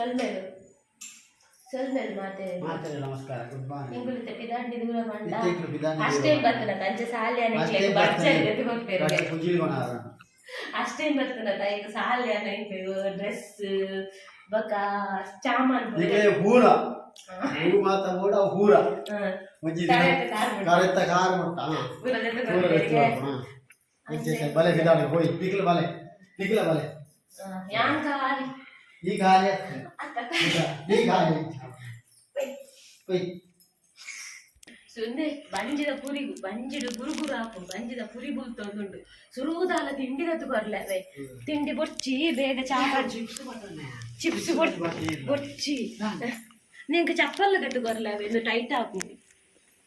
ಸೊಲ್ಮೇಲು ಸೊಲ್ಮೇಲು ಮಾತೆ ಮಾತರೆ ನಮಸ್ಕಾರ good morning ಇಂಗುಲಿತ ಪಿದಾಂಡಿ ದೂರ ಮಂಡ ಇತ್ತೀಕ್ಲು ಪಿದಾಂಡಿ ಅಷ್ಟೇ ಬರ್ತನ ಕಂಚ ಸಾಲಿ ಅಷ್ಟೇ ಅನ್ನಕ್ಕೆ ಬರ್ಚರ್ ಹೋಗ್ತೇವೆ ಬಟ್ಟೆ ಪುಜಿಲ್ಗೊಣ ಅಷ್ಟೇ ಬರ್ತನ ತಾಯಿಗೆ ಸಾಲಿ ಅನ್ನಕ್ಕೆ ಡ್ರೆಸ್ ಬಕ ಚಾಮಾನ್ ಈಗ ಪೂರ ಹೂ ಮಾತ ಕೂಡ ಪೂರ ಮುಂಜಿ ಕರೆಕ್ಟ್ ಕಾರ್ ಬಿಡು. ಕರೆತ್ತ ಕಾರ್ ಮುಟ್ಟ ಹಾ ಪೂರ ಜೊತೆ ಪೂರ ಬರ್ತಿಗೆ. ಹಾ ಇಂಚೆ ಬಲೆ ಬಿದ್ದಾಳೆ ಹೋಯ್ ಪಿಕ್ಲ ಬಲೆ ಪಿಕ್ಲ ಬಲೆ ಹ, ಯಾನ್ ಕಾಲಿ ಈ ಗಾಳಿ ಅತ್ತ ಈ ಗಾಳಿ ಕೊಯ್ ಸುಂದೆ ಬಂಜಿದ ಪುರಿಗು ಬಂಜಿಡು ಗುರುಗುರು ಹಾಪು ಬಂಜಿದ ಪುರಿ ಬುಲ್ತೊಂದುಂಡು ಸುರುವುದಾಲ ತಿಂಡಿರದ್ದು ಬರ್ಲವೆ ತಿಂಡಿ ಬೊಚ್ಚಿ ಬೇಗ ಚಾಪಾಜಿ ಚಿಪ್ಸ್ ಬೊಚ್ಚಿ ನಿಂಗೆ ಚಪ್ಪಲ್ ಕಟ್ಟು ಬರ್ಲವೆ ಒಂದು ಟೈಟ್ ಹಾಕುಂಡಿ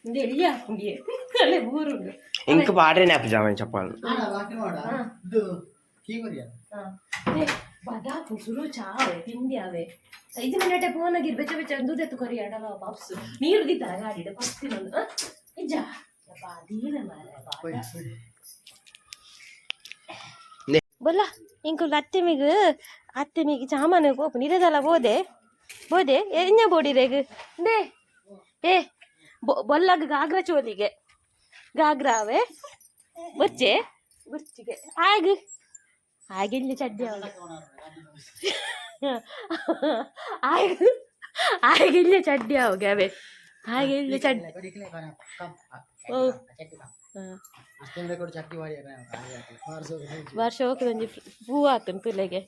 ಒಂದು ಎಲ್ಲಿ ಹಾಕುಂಡಿ ಅಲ್ಲೇ ಊರುಂಡು ఇంక పాడే నాకు జామని చెప్పాలి ಆಡ ವಾಟಿ ಮಾಡ ಇದು ಕೀವರಿಯ ಹ. ಏ, ಕುಸುರು ಸುರು ಚಾವೆ ತಿಂಡಿ ಅವೆ ಐದು ಮಿನಿಟೆ ಫೋನ್ ಆಗಿರ್ ಬೆಚ್ಚ ಬೆಚ್ಚ ಅಂದು ತೆತ್ತು ಕೊರಿ ಅಡಲ ಪಾಪ್ಸ್. ನೀರು ದಿತ್ತಲ್ಲ ಗಾಡಿಡ ಪಸ್ತಿನೊಂದು ಬಂದು ನಿಜ ದೀನ ಮಾರ ಬಲ್ಲ ಇಂಕು ಅತ್ತೆ ಮಿಗ್ ಅತ್ತೆ ಮಿಗ್ ಸಾಮಾನು ನೀರದಲ್ಲ ನಿರದಲ್ಲ ಬೋದೆ ಬೋದೆ ಎಂಜ ಬೋಡಿರೆಗ್ ದೇ. ಏ ಬೊ- ಬೊಲ್ಲಗ್ ಗಾಗ್ರ ಚೋಲಿಗೆ. ಗಾಗ್ರ ಅವೆ ಬೊಚ್ಚೆ. ಬುರ್ಚಿಗೆ. ಆಗ ಹಾಗೆ ಇಲ್ಲಿ ಚಡ್ಡಿ ಅವಳು ಆಗ ಹಾಗೆ ಇಲ್ಲಿ ಚಡ್ಡಿ ಅವಾಗ ಅವೆ ಹಾಗೆ ಇಲ್ಲಿ ಚಡ್ಡಿ ಕಡಿಕಲೆ ಕಾಣ ಕಮ್ ಓ. ಚಟ್ಟಿ ಕಮ್ ಹ. ಅಷ್ಟೇ ಕೂಡ ಚಟ್ಟಿ ಮಾಡಿ ಪಾರ್ಸೋ ವರ್ಷ ಹೋಗಿ ಒಂಜಿ ಪೂ ಆತನ್ ತುಲೆಗೆ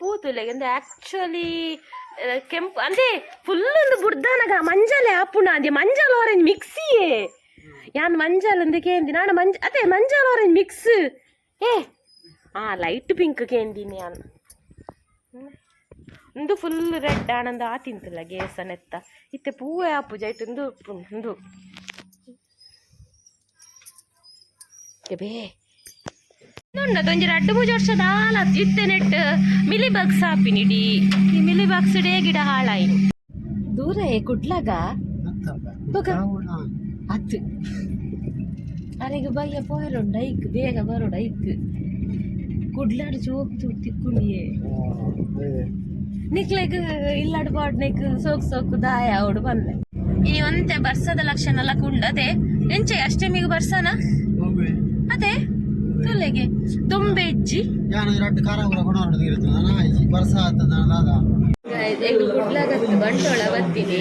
ಪೂ ತುಲೆಗೆ ಅಂದ್ರೆ ಆಕ್ಚುಲಿ ಕೆಂಪು ಅಂದ್ರೆ ಫುಲ್ ಒಂದು ಬುಡ್ದಾನಗ ಮಂಜಲೆ ಆಪುಣ ಅದೇ ಮಂಜಲ್ ಆರೆಂಜ್ ಮಿಕ್ಸಿಯೇ ಯಾನ್ ಮಂಜಲ್ ಅಂದ ಕೇಂದಿ ನಾನು ಮಂಜ ಅದೇ ಮಂಜಲ್ ಆರೆಂಜ್ ಮಿಕ್ಸ್ ಏ ಆ ಲೈಟ್ ಪಿಂಕ್ ಕೇಂದಿನಿ ಯಾನ್ ಒಂದು ಫುಲ್ ರೆಡ್ ಆನಂದ ಆ ತಿಂತಿಲ್ಲ ಗೇಸನೆತ್ತ ಇತ್ತೆ ಪೂವೆ ಆಪು ಜೈಟ್ ಒಂದು ಉಂದು ಬೇ. ಉಂಡದ ಒಂಜಿ ರಡ್ಡು ಮೂಜಿ ವರ್ಷದ ಆಲ ಇತ್ತೆ ನೆಟ್ ಮಿಲಿ ಬಾಕ್ಸ್ ಹಾಪಿನಿಡಿ ಈ ಮಿಲಿ ಬಾಕ್ಸ್ ಡೇ ಗಿಡ ಹಾಳಾಯಿನಿ. ದೂರ ಏ ಕುಡ್ಲಾಗ? ಬೊಕ ಅತ್ತು ಅರೆಗೆ ಬಯ್ಯ ಪೋಯಲುಂಡ ಐಕ್ ಬೇಗ ಬರೋಡ ಐಕ್ ಕುಡ್ಲಾಡ್ ಚೋಕ್ ಚೂಕ್ ತಿಕ್ಕೊಂಡಿಯೇ ನಿಕ್ಲೆಗ್ ಇಲ್ಲಾಡ್ ಬಾಡ್ನೆಕ್ ಸೋಕ್ ಸೋಕು ದಾಯ ಅವಡು ಬಂದೆ ಈ ಒಂತೆ ಬರ್ಸದ ಲಕ್ಷಣ ಎಲ್ಲ ಕುಂಡದೆ ಎಂಚೆ ಅಷ್ಟಮಿಗೆ ಬರ್ಸನ ಅದೇ ತುಲೆಗೆ ದೊಂಬೆ ಇಜ್ಜಿ ಯಾನ ರಡ್ಡು ಖಾರ ಬಂಡೋಳ ಬತ್ತೀನಿ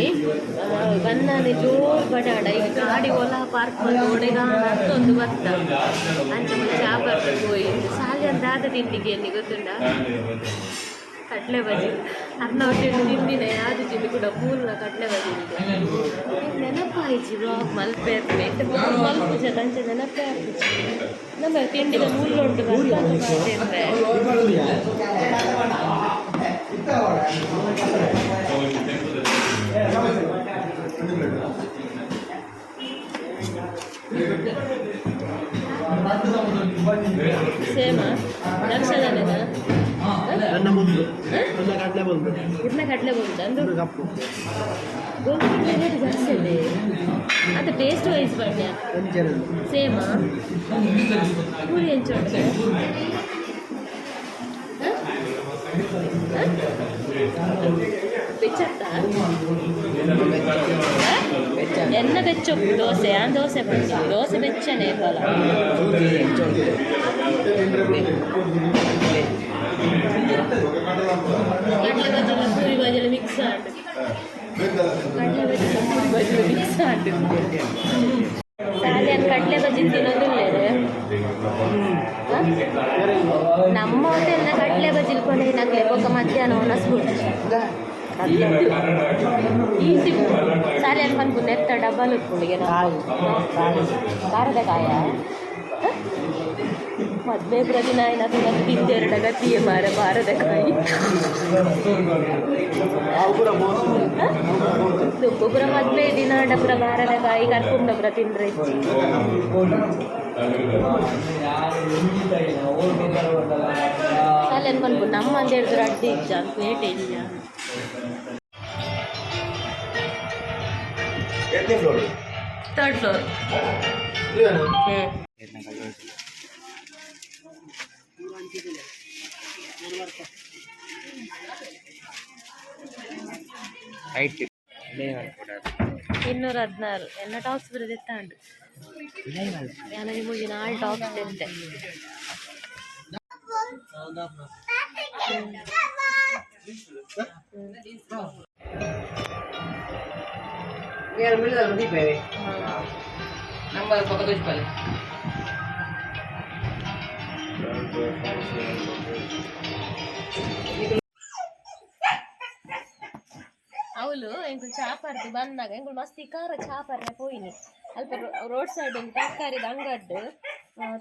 ಬಂದಾನೆ ಜೋರು ಬಡಾಡ. ಈಗ ಗಾಡಿ ಹೊಲ ಪಾರ್ಕ್ ಮಾಡಿ ಒಡೆಗ ಅಂತೊಂದು ಬತ್ತ. ಅಂಚ ಮುಂಚೆ ಆ ಬರ್ಬೇಕು ಹೋಯ್ ಸಾಲಿ ಅಂತ ಆದ ತಿಂಡಿಗೆ ಎಲ್ಲಿ ಗೊತ್ತುಂಡ ಕಡಲೆ ಬಜಿ. ಅರ್ನ ಹೊಟ್ಟೆ ತಿಂದಿನ ಯಾವುದು ತಿಂಡಿ ಕೂಡ ಪೂರ್ಣ ಕಡಲೆ ಬಜಿ ನೆನಪಾಯಿಸಿ ಬ್ಲಾಗ್ ಮಲ್ಪೆ ಇರ್ತೀನಿ ಮಲ್ಪುಜ ತಂಚ ನೆನಪೇ ಆಗ್ತಿச்சு ನಮ್ಮ ತಿಂಡಿದ ಮೂಲ ಉಂಟು ಬರ್ತಾರೆ ಸೇಮ ಲಕ್ಷದಲ್ಲೇನಾ ನನ್ನ ಮುಂದೆ. ನನ್ನ ಕಡ್ಲೆ ಬಂದು ಇರ್ನ ಕಡಲೆ ಬಂತು ಅಂದು? ಒಂದು ಕಪ್ಪು. ಗೋಧಿ ರೇಟ್ ಜಾಸ್ತಿ ಇದೆ. ಅದು ಟೇಸ್ಟ್ ವೈಸ್ ಬಣ್ಣ ಒಂಚೆರಡು ಸೇಮ ಪೂರಿ ಹೆಂಚು ಎನ್ನ ಬೆಚ್ಚೊಪ್ಪು ದೋಸೆ ಆ ದೋಸೆ ಬೆಚ್ಚ ದೋಸೆ ಬೆಚ್ಚನೆ ಬಲ ಕಡಲೆ ಬಜ್ಜಿ ಪೂರಿ ಬಜ್ಜಿ ಮಿಕ್ಸ್ ಆಡು ಕಡಲೆ ಬಜ್ಜಿ ಪೂರಿ ಬಜ್ಜಿ ಮಿಕ್ಸ್ ಆಡು ಸಾಲಿಯನ್ ಕಡಲೆ ಬಜ್ಜಿ ತಿನ್ನೋದಿಲ್ಲ ನಮ್ಮ ಹೋಟೆಲ್ನ ಕಡಲೆ ಬಜ್ಜಿ ಕೊನೆ ನಕ್ಲೆ ಬೊಕ್ಕ ಮಧ್ಯಾಹ್ನ ಒಣಸ್ಬಿಟ್ಟು ಈಸಿ ಸಾಲಿಯನ್ ಬಂದು ನೆತ್ತ ಡಬ್ಬಲ್ ಉಟ್ಕೊಂಡಿಗೆ ಖಾರದ ಕಾಯ. ಮದ್ವೆ ಪ್ರತಿ ನಾಯಿನ ತುಳಸಿ ತಿಂದೆರಡ ಗತಿಯೇ ಮಾರ ಬಾರದ ಕಾಯಿ ದುಬ್ಬುಪುರ ಮದ್ವೆ ದಿನ ಡಬ್ರ ಬಾರದ ಕಾಯಿ ಕರ್ಕೊಂಡೊಬ್ರ ತಿಂದ್ರೆ ಹೆಚ್ಚಿ ಅಲ್ಲಿ ಅನ್ಕೊಂಡು ನಮ್ಮ ಅಂತ ಹೇಳಿದ್ರೆ ಅಡ್ಡಿ ಇಜ್ಜ ಪೇಟೆ ಇಜ್ಜ ಥರ್ಡ್ ಫ್ಲೋರ್ ಹ್ಞೂ ಹೈಟ್ ಇನ್ನೂರ ಹದಿನಾರು ಎಲ್ಲ ಟಾಪ್ಸ್ ಬರೋದು ಎತ್ತಾಂಡು ನಾನು ನಿಮಗೆ ನಾಳೆ ಟಾಪ್ಸ್ ತೆತ್ತೆ ನಂಬರ್ ಪಕ್ಕ ತೋರಿಸ್ಕೊಳ್ಳಿ ಅವಳು ಎಂಕು ಚಾಪರ್ದು ಬಂದಾಗ ಎಂಗಳು ಮಸ್ತಿ ಕಾರ ಚಾಪರ್ನ ಪೋಯಿನಿ ಅಲ್ಪ ರೋಡ್ ಸೈಡ್ ಒಂದು ತರಕಾರಿದ ಅಂಗಡ್ಡು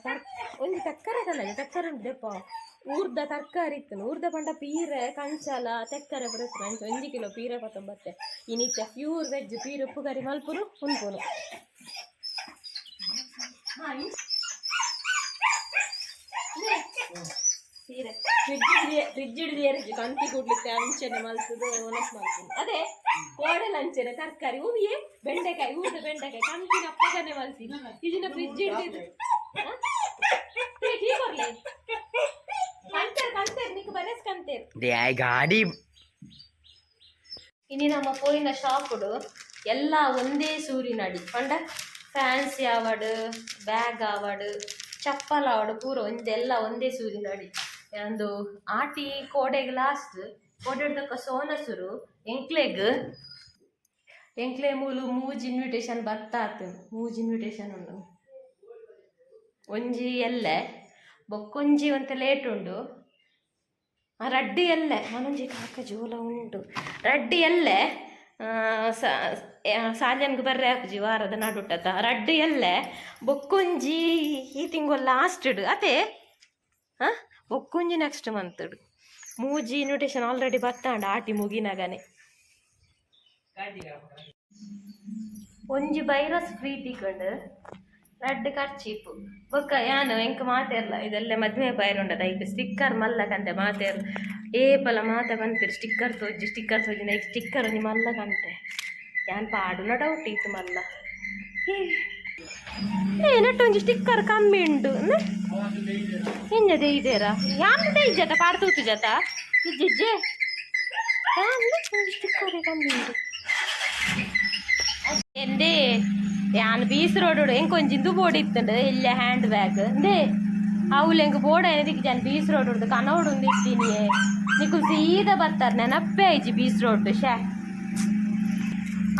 ತರ್, ಒಂದು ತರಕಾರಿ ತಂದಾಗ ತರಕಾರಿ ಉಂಟು ದೆಪ್ಪ ಊರ್ದ ತರಕಾರಿ ಇತ್ತು ಊರ್ದ ಪಂಡ ಪೀರೆ, ಕಂಚಲ, ತೆಕ್ಕರೆ ಬರುತ್ತೆ ಅಂಚ ಒಂದು ಕಿಲೋ ಪೀರೆ ಪತ್ತೊಂಬತ್ತೆ. ಇನ್ನಿತ್ತ ಪ್ಯೂರ್ ವೆಜ್ ಪೀರೆ ಉಪ್ಪು ಕರಿ ಮಲ್ಪುರು ಉಂಪುನು ಸೀರೆ ಫ್ರಿಜ್ ಫ್ರಿಜ್ ಹಿಡಿದು ಏರಿದ್ವಿ ಕಂತಿ ಕೂಡ್ಲಿಕ್ಕೆ ಅಂಚೆನೆ ಮಲ್ಸುದು ಒಣಸ್ ಮಲ್ಸುದು. ಅದೇ ಕೋಡಲ ಅಂಚೆನೆ ತರಕಾರಿ ಹೂವಿಯೇ ಬೆಂಡೆಕಾಯಿ ಊಟ ಬೆಂಡೆಕಾಯಿ ಕಂತಿನ ಅಪ್ಪಗನೆ ಮಲ್ಸಿ. ಇದನ್ನ ಫ್ರಿಜ್ ಹಿಡಿದು ಕಂತೇರ್ ಕಂತೇರ್ ನಿಕ್ ಬರಸ್ ಕಂತೇರ್. ಗಾಡಿ. ಇನ್ನು ನಮ್ಮ ಪೋಯಿನ ಶಾಪುಡು ಎಲ್ಲ ಒಂದೇ ಸೂರಿನಡಿ ಪಂಡ ಫ್ಯಾನ್ಸಿ ಆವಡು ಬ್ಯಾಗ್ ಆವಡು ಚಪ್ಪಲ್ ಆವಡು ಪೂರ ಒಂದೆಲ್ಲ ಒಂದೇ ಸೂರಿನಡಿ ಒಂದು ಆಟಿ ಕೋಡೆಗ್ ಲಾಸ್ಟ್ ಕೋಡೆಡ್ದಕ್ಕ ಸೋನಸುರು, ಎಂಕ್ಲೆಗ್. ಎಂಕ್ಲೆ ಮೂಲು ಮೂಜಿ ಇನ್ವಿಟೇಷನ್ ಬರ್ತಾ ಮೂಜ್ ಇನ್ವಿಟೇಷನ್ ಉಂಡು. ಒಂಜಿ ಎಲ್ಲೆ, ಬೊಕ್ಕೊಂಜಿ ಅಂತ ಲೇಟ್ ಉಂಡು. ರಡ್ಡಿ ಎಲ್ಲೆ, ಮನೊಂಜಿ ಕಾಕ ಜೋಲ ಉಂಟು. ರಡ್ಡಿ ಎಲ್ಲೆ ಸಾಜನ್ಗೆ ಬರ್ರೆ ಹಾಕುಜಿ ವಾರದ ನಡುಟತ ರಡ್ಡಿ ಎಲ್ಲೆ, ಬೊಕ್ಕೊಂಜಿ ಈ ತಿಂಗಳು ಲಾಸ್ಟ್ ಅದೇ, ಹಾಂ? ಬೊಕ್ಕೊಂಜಿ ನೆಕ್ಸ್ಟ್ ಮಂತ್ ಮೂಜಿ ಇನ್ವಿಟೇಷನ್ ಆಲ್ರೆಡಿ ಬರ್ತಾಂಡ ಆಟಿ ಮುಗಿನಾಗನೆ ಒಂಜಿ ಬೈರಸ್ ಫ್ರೀ ತಿಕೊಂಡು ರೆಡ್ ಕರ್ಚೀಪು ಬೊಕ್ಕ ಯಾನು ಎಂಕ ಮಾತೇರ್ಲ ಇದೆಲ್ಲ ಮದ್ವೆ ಬೈರುಂಡದ ಈಗ ಸ್ಟಿಕ್ಕರ್ ಮಲ್ಲಕಂತೆ ಮಾತೇರ್ ಏಪಲ ಮಾತ ಬಂತಿರು ಸ್ಟಿಕ್ಕರ್ ತೋಜಿ ಸ್ಟಿಕ್ಕರ್ ತೋಜಿ ನೈಕ್ ಸ್ಟಿಕ್ಕರ್ ಒಂಜಿ ಮಲ್ಲಕಂತೆ ಯಾನ್ ಪಾಡುನ ಡೌಟ್ ಇತ್ತು ಮಲ್ಲ ಏನ ಟಂಜಿ ಸ್ಟಿಕ್ಕರ್ ಕರಕಮ್ಮೆಂಡೆ ಏನಿದೆ ಇದೇರಾ? ಯಾಮ್ ತೆ ಇದ್ದ ತಪಾರ್ಟ್ ತುಜಾತ ಕಿ ಜಜ್ಜೆ? ಹಾ ರೋಡ್ ಉಡ್ ಎಂ ಕೊಂಜಿಂದು ಬೋಡಿ ಇತ್ತೆಂಡೆ ಇ ಲ 핸드bag nde ಆ ಉಲೇಂಗೆ ಬೋಡ ರೋಡ್ ಉಡ್ ಕನೋಡ್ ಉಂಡಿ ಇ ತಿನಿ ನಿಕು સીದಾ ಬರ್ತರ್ ಐಜಿ 20 ರೋಡ್ पे ಶೇ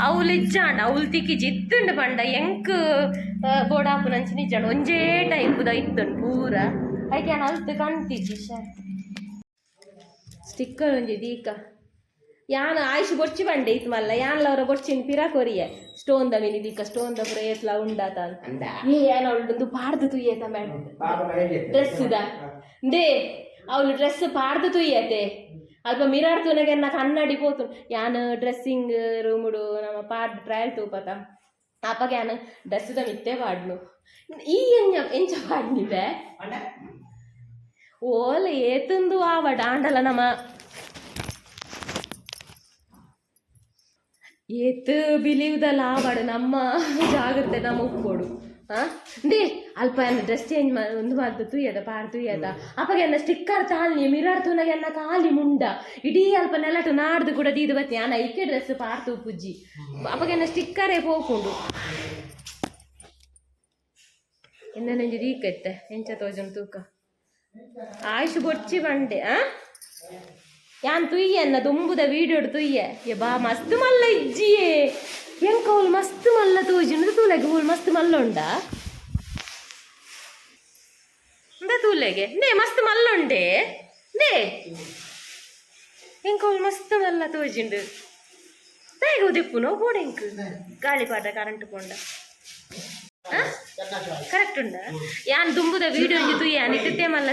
ಅವಲಿಜ್ಜಾಂಡ ಅವಲ್ತಿಕ್ಕಿ ಜಿತ್ತುಂಡು ಪಂಡ ಎಂಕ್ ಬೋಡಾಪುನಂಚಿನ ಇಜ್ಜಾಂಡ ಒಂಜೇ ಟೈಪುದ ಇತ್ತುಂಡು ಪೂರ ಅದಕ್ಕೆ ನಾನು ಅಲ್ತು ಕಾಣ್ತಿದ್ದಿ ಸ್ಟಿಕ್ಕರ್ ಒಂಜಿ ದೀಕ ಯಾನ್ ಆಯುಷ್ ಗೊರ್ಚಿ ಬಂಡೆ ಇತ್ತು ಮಲ್ಲ ಯಾನ್ಲ ಅವರ ಬೊಚ್ಚಿನ ಪಿರಾ ಕೊರಿಯ ಸ್ಟೋನ್ ದ ಮಿನಿ ದೀಕ ಸ್ಟೋನ್ ದ ಪುರ ಏತ್ಲ ಉಂಡಾತ ಏ ಯಾನ ಅವಳೊಂದು ಪಾಡ್ದು ತುಯ್ಯತ ಮೇಡ ಡ್ರೆಸ್ ದೇ ಅವಳು ಡ್ರೆಸ್ ಪಾಡ್ದು ತುಯ್ಯತೆ ಅಲ್ಪ ಮಿರಾಡ್ ತುನಗೆ ನಾ ಕನ್ನಡಿ ಪೋತು ಯಾನ್ ಡ್ರೆಸ್ಸಿಂಗ್ ರೂಮುಡು ನಮ್ಮ ಪಾಡ್ ಟ್ರಯಲ್ ತೂಪತ. ಅಪ್ಪಗೆ ಯಾನ ಡ್ರೆಸ್ ದ ಮಿತ್ತೆ ಪಾಡ್ನು ಈ ಎಂಜ ಎಂಚ ಪಾಡ್ನಿದೆ ಓಲ ಏತಂದು ಆವ ಡಾಂಡಲ ನಮ್ಮ. ಏತ್ ಬಿಲೀವ್ದಲ್ಲ ಆವಾಡು ನಮ್ಮ ಜಾಗ್ರತೆ ನಮ್ಮ ಉಪ್ಪೋಡು ದೇ ಅಲ್ಪ ಎಲ್ಲ ಡ್ರೆಸ್ ಚೇಂಜ್ ಮಾಡಿ ಒಂದು ಮಾಡ್ದು ತುಯ್ಯದ ಪಾರ್ ತುಯ್ಯದ ಅಪ್ಪಗೆ ಎನ್ನ ಸ್ಟಿಕ್ಕರ್ ಚಾಲ್ನಿ ಮಿರಾಡ್ ತುನಗೆ ಎನ್ನ ಕಾಲಿ ಮುಂಡ. ಇಡೀ ಅಲ್ಪ ನೆಲಟು ನಾಡ್ದು ಕೂಡ ದೀದು ಬತ್ತಿ ಅನ್ನ ಇಕ್ಕೆ ಡ್ರೆಸ್ ಪಾರ್ತು ಪುಜ್ಜಿ. ಅಪ್ಪಗೆಲ್ಲ ಸ್ಟಿಕ್ಕರೇ ಪೋಕೊಂಡು. ಎನ್ನ ನೆಂಜಿ ದೀಕೈತೆ ಎಂಚ ತೋಜನ್ ತೂಕ. ಆಯುಷ್ ಬೊಚ್ಚಿ ಬಂಡೆ ಆ ಯಾನ್ ತುಯ್ಯ ಅನ್ನ, ದುಂಬುದ ವೀಡಿಯೋ ತುಯ್ಯ. ಬಾ ಮಸ್ತ್ ಮಲ್ಲ ಇಜ್ಜಿಯೇ. ಎಂಕ ಅವಳು ಮಸ್ತ್ ಮಲ್ಲ ತೂಲೆಗೆ ಅವಳು ಮಸ್ತ್ ಮಲ್ಲ ಉಂಡ ಇಂದ ತೂಲೆಗೆ? ನೇ ಮಸ್ತ್ ಮಲ್ಲ ಉಂಡೆ ನೇ ಎಂಕ ಅವಳು ಮಸ್ತ್ ಮಲ್ಲ ತೋಜಿಂಡು ಬೇಗ ಉದಿಪ್ಪು ನೋವು ಬೋಡ ಎಂಕ್ ಗಾಳಿಪಾಟ ಕರೆಂಟ್ ಕೊಂಡ ಕರೆಕ್ಟ್ ಉಂಡ ಯಾನ್ ದುಂಬುದ ವೀಡಿಯೋ ಒಂಜಿ ಯಾನ್ ಮಲ್ಲ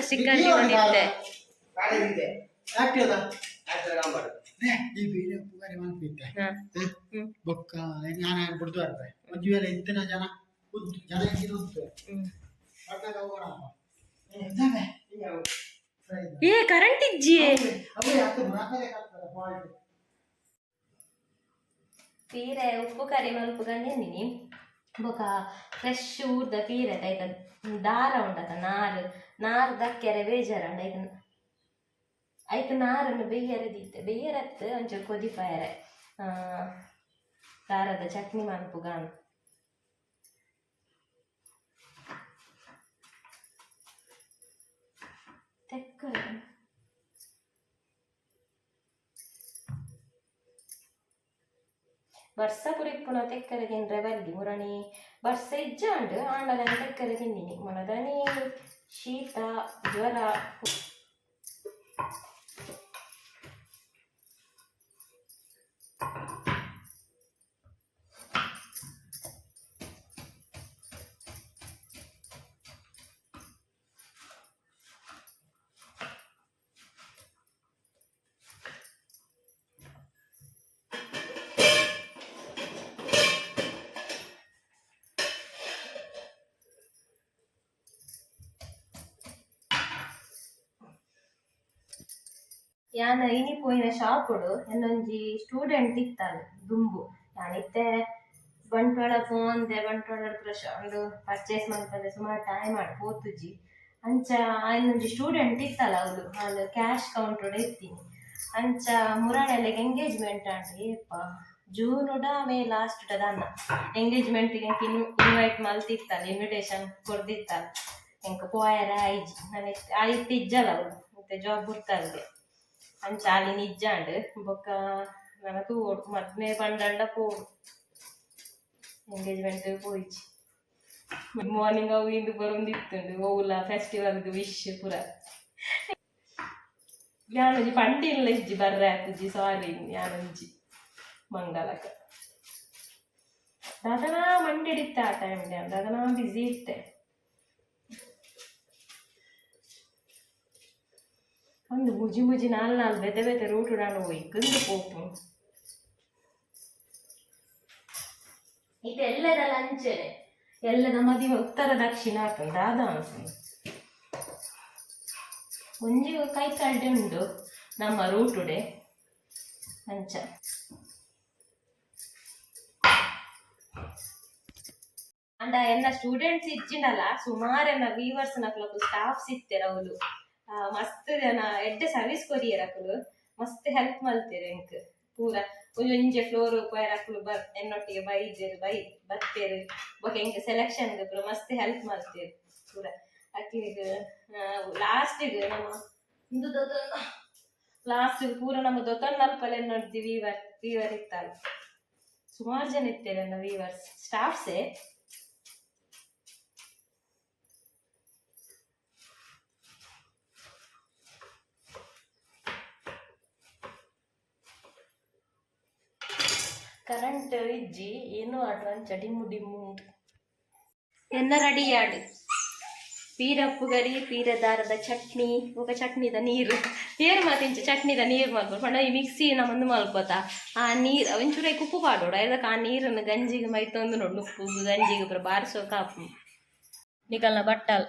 ಆಗ್ತದ ಈ ಬೇರೆ ಉಪಕಾರಿ ಮಾಡ್ತಿದ್ದೆ. ಬೊಕ್ಕ ನಾನು ಬಿಡ್ತು ಬರ್ತಾರೆ ಮದುವೆ ಇಂತಿನ ಜನ ಉದ್ದು ಜನ ಉಂಟು ಹೋಗೋಣ ಏ ಕರೆಂಟ್ ಇಜ್ಜಿ. ಪೀರೆ ಉಪ್ಪು ಕರಿ ಮಲ್ಪು ಗಂಜಿ ಬೊಕ ಫ್ರೆಶ್ ಊರ್ದ ಪೀರೆ ಐತ ದಾರ ಉಂಡತ ನಾರು. ನಾರು ದಕ್ಕೆರೆ ಬೇಜಾರಂಡ ಐತ ಐತ ನಾರನ್ನು ಬೆಯ್ಯರೆ ದೀತೆ ಬೆಯ್ಯರತ್ತು ಒಂಚೂರು ಕೊದಿಪಾಯರೆ ಆ, ಖಾರದ ಚಟ್ನಿ ಮನ್ಪುಗಾನ್ ತೆಕ್ಕರೆ ಬರ್ಸ ಪುರಿಪ್ಪುನ ತೆಕ್ಕರೆ ತಿಂದ್ರೆ ಬಲ್ಲಿ ಮುರಣಿ ಬರ್ಸ ಇಜ್ಜಾಂಡ್ ಆಂಡದನ ತೆಕ್ಕರೆ ತಿಂದಿನಿ ಮೊನದನಿ ಶೀತ ಜ್ವರ ಯಾನ ಇನಿ ಪೋಯಿನ ಶಾಪುಡು ಎನ್ನೊಂಜಿ ಸ್ಟೂಡೆಂಟ್ ಇತ್ತಾನೆ ದುಂಬು. ಯಾನಿತ್ತೆ, ಬಂಟ್ವಾಳ ಫೋನ್ದೆ ಬಂಟ್ವಾಳ ಪುರ ಒಂದು ಪರ್ಚೇಸ್ ಮಾಡ್ತಾರೆ ಸುಮಾರು ಟೈಮ್ ಮಾಡಿ ಪೋತುಜಿ. ಅಂಚ ಆಯ್ನೊಂಜಿ ಸ್ಟೂಡೆಂಟ್ ಇತ್ತಲ್ಲ ಅವಳು ಅಲ್ಲಿ ಕ್ಯಾಶ್ ಕೌಂಟರ್ ಇರ್ತೀನಿ ಅಂಚ ಮುರಾಣೆಲೆಗೆ ಎಂಗೇಜ್ಮೆಂಟ್ ಆಂಡ್ರಿ, ಏಪ್ಪ ಜೂನುಡ ಮೇ ಲಾಸ್ಟ್ ದಾನ. ಎಂಗೇಜ್ಮೆಂಟ್ಗೆ ಇನ್ವೈಟ್ ಮಲ್ತಿತ್ತಲ್ಲ ಇನ್ವಿಟೇಷನ್ ಕೊಡ್ದಿತ್ತಲ್ಲ. ಎಂಕ ಪೋಯರ ಐಜಿ ನಾನು ಆಯ್ತು ಇಜ್ಜಲ್ಲ ಅವಳು ಮತ್ತೆ ಜಾಬ್ ಬಿಡ್ತಾರೆ ಅಂಚಾಲಿ ನಿಜ್ಜಾಂಡ್ ಬೊಕ್ಕ ನನ್ನ ತೂಡು ಮದ್ನೆ ಬಂಡಂಡ ಪೋಡು ಎಂಗೇಜ್ಮೆಂಟ್ ಪೋಯಿಚಿ ಮಾರ್ನಿಂಗ್ ಅವು ಇಂದು ಬರೊಂದಿತ್ತುಂಡು ಓವುಲ ಫೆಸ್ಟಿವಲ್ದು ವಿಶ್ ಪೂರ ಯಾನೊಂಜಿ ಪಂಡಿಲ್ಲ ಇಜ್ಜಿ ಬರ್ರೆ ಆತುಜಿ ಸಾರಿ ಯಾನೊಂಜಿ ಮಂಗಲಕ ದಾದನ ಮಂಡಿಡಿತ್ತ ಆ ಟೈಮ್ ದಾದನ ಬಿಸಿ ಇತ್ತೆ ಒಂದು ಮುಜಿ ಮುಜಿ ನಾಲ್ ನಾಲ್ ಬೆತೆ ಬೆತೆ ರೂಟು ನಾನು ಒಯ್ಕಂದು ಪೋಪು. ಇದೆಲ್ಲದ ಲಂಚನೆ ಎಲ್ಲದ ಮದುವೆ ಉತ್ತರ ದಕ್ಷಿಣ ಹಾಕೊಂಡು ಆದ ಒಂಜಿ ಕೈ ಕಲ್ಟೆ ಉಂಡು ನಮ್ಮ ರೂಟುಡೆ ಅಂಚ ಅಂದ ಎನ್ನ ಸ್ಟೂಡೆಂಟ್ಸ್ ಇಜ್ಜಿಂಡಲ್ಲ ಸುಮಾರು ಎನ್ನ ವೀವರ್ಸ್ ನಕ್ಲಕ್ಕೂ ಸ್ಟಾಫ್ಸ್ ಅವಳು ಮಸ್ತ್ ಜನ, ಎಡ್ಡೆ ಸರ್ವಿಸ್ ಕೊರಿಯರ್ ಅಕುಲು. ಮಸ್ತ್ ಹೆಲ್ಪ್ ಮಲ್ತೇರು ಎಂಕ್ ಪೂರ. ಒಂಜಿ ಫ್ಲೋರ್ ಪೋಯರ್ ಅಕುಲು ಬರ್ ಎನ್ನೊಟ್ಟಿಗೆ ಬೈದೇರು ಬೈ ಬರ್ತೀರಿ ಬೊಕ ಎಂಕ್ ಸೆಲೆಕ್ಷನ್ ಪೂರ ಮಸ್ತ್ ಹೆಲ್ಪ್ ಮಲ್ತೇರು. ಪೂರ. ಅಕ್ಕಿಗೆ ಲಾಸ್ಟಿಗೆ ನಮ್ಮ ಇಂದು ಲಾಸ್ಟ್ ಪೂರ ನಮ್ಮ ದೊತ್ತೊಂದು ನಲ್ಪಲೆ ನೋಡ್ದಿ ವಿವರ್ ವೀವರ್ ಇತ್ತಲ್ಲ ಸುಮಾರು ಜನ ಇತ್ತೇವೆ ವಿವರ್ಸ್ ವೀವರ್ಸ್ ಸ್ಟಾಫ್ಸೇ ಕರೆಂಟ್ ಇಜ್ಜಿ ಏನು ಆಡು ಚಡಿ ಡಿಮ್ಮು ಡಿಮ್ಮು ಉಂಟು ಎನ್ನ ರೆಡಿ ಆಡು ಪೀರ ದಾರದ ಚಟ್ನಿ ಒಕ ಚಟ್ನಿದ ನೀರು. ಏರು ಮಾತಿಂಚ ಚಟ್ನಿದ ನೀರು ಮಾಡ್ಬೋದು ಪಂಡ ಈ ಮಿಕ್ಸಿ ನಮ್ಮಂದು ಮಲ್ಕೋತ. ಆ ನೀರು ಒಂಚೂರ ಕುಪ್ಪು ಪಾಡೋಡ ಇದಕ್ಕೆ ಆ ನೀರನ್ನು ಗಂಜಿಗೆ ಮೈತೊಂದು ನೋಡು ಉಪ್ಪು ಗಂಜಿಗೆ ಬಾರಿಸೋ ಕಾಪು. ನಿಕಲ್ನ ಬಟ್ಟಲ್.